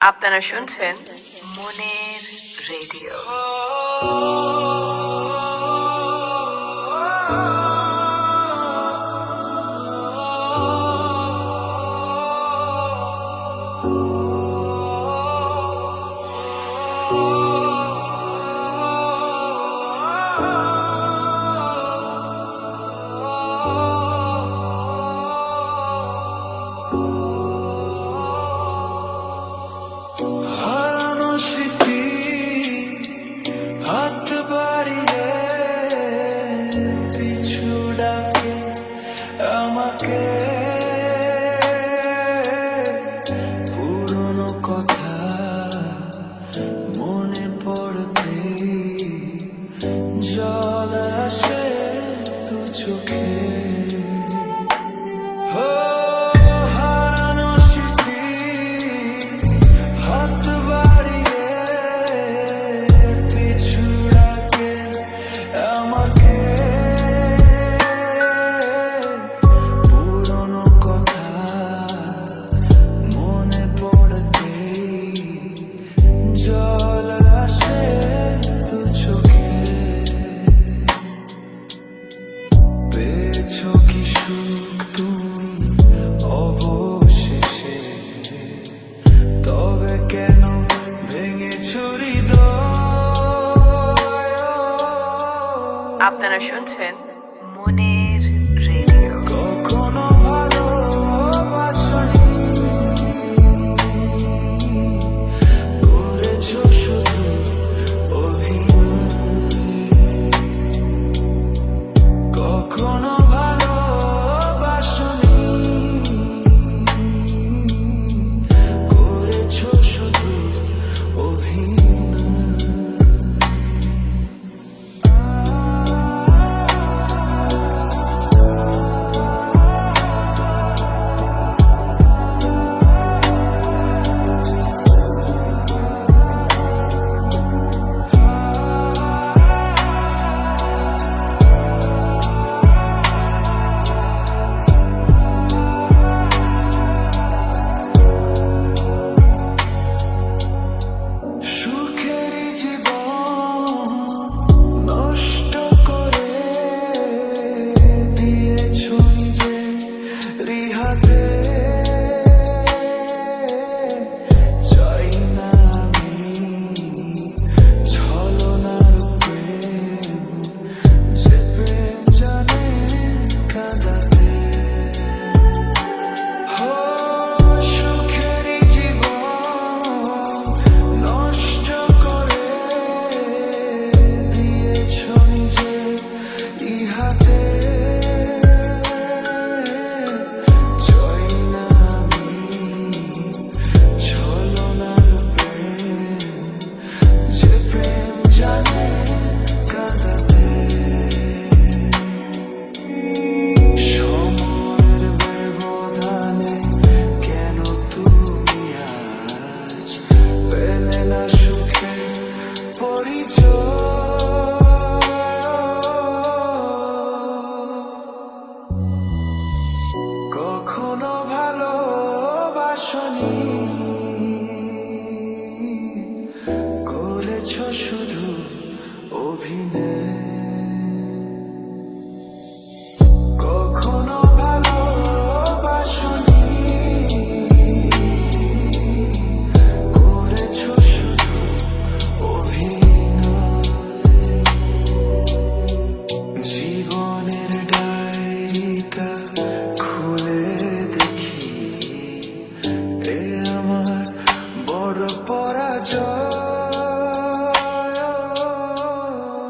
আপনারা শুনছেন মনের রেডিও Oh you. আপনারা শুনছেন মনের কখনো কখনো Amen.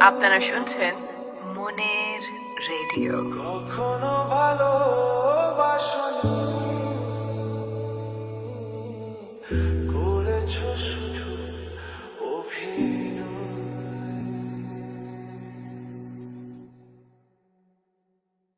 আপনারা শুনছেন মনের রেডিও। কখনো ভালো বাসনী